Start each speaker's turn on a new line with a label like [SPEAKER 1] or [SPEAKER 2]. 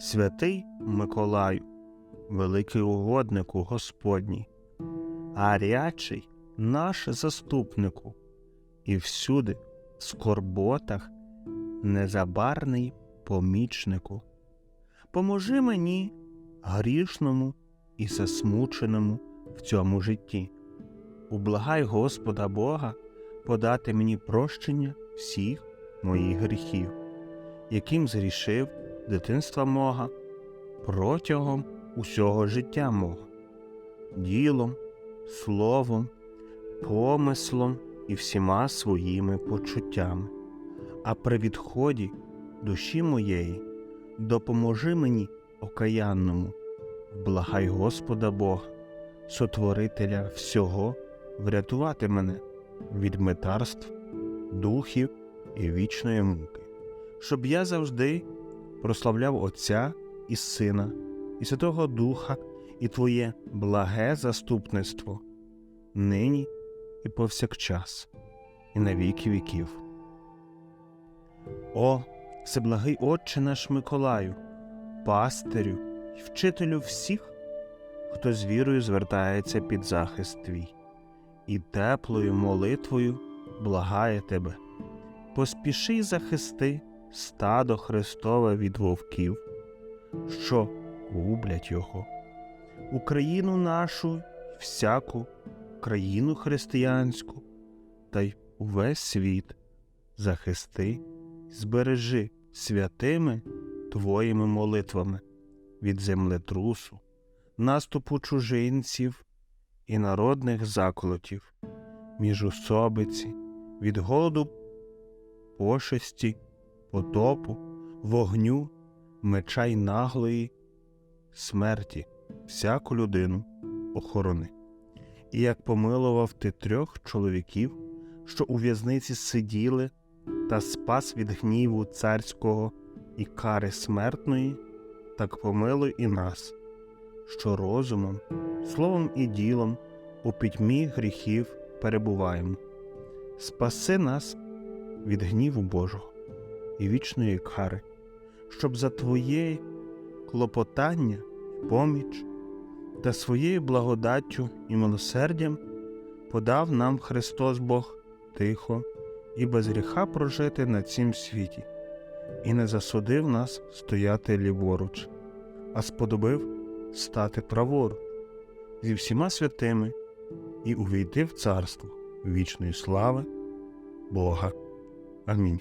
[SPEAKER 1] Святий Миколаю, великий угоднику Господній, гарячий наш заступнику, і всюди в скорботах незабарний помічнику. Поможи мені, грішному і засмученому в цьому житті. Ублагай Господа Бога подати мені прощення всіх моїх гріхів, яким зрішив дитинства мого протягом усього життя мого, ділом, словом, помислом і всіма своїми почуттями. А при відході душі моєї допоможи мені окаянному, благай Господа Бога, сотворителя всього, врятувати мене від метарств, духів і вічної муки, щоб я завжди прославляв Отця і Сина, і Святого Духа, і Твоє благе заступництво, нині і повсякчас, і на віки віків. О, всеблагий Отче наш Миколаю, пастирю й вчителю всіх, хто з вірою звертається під захист твій, і теплою молитвою благає тебе. Поспіши захисти стадо Христове від вовків, що гублять його, Україну нашу, всяку країну християнську, та й увесь світ захисти, збережи святими твоїми молитвами від землетрусу, наступу чужинців і народних заколотів, міжусобиці, від голоду, пошесті, потопу, вогню, меча й наглої, смерті, всяку людину охорони. І як помилував ти трьох чоловіків, що у в'язниці сиділи, та спас від гніву царського і кари смертної, так помилуй і нас, що розумом, словом і ділом у пітьмі гріхів перебуваємо. Спаси нас від гніву Божого і вічної кари, щоб за Твоє клопотання, поміч та своєю благодаттю і милосердям подав нам Христос Бог тихо і без гріха прожити на цім світі, і не засудив нас стояти ліворуч, а сподобив стати праворуч зі всіма святими і увійти в царство вічної слави Бога. Амінь.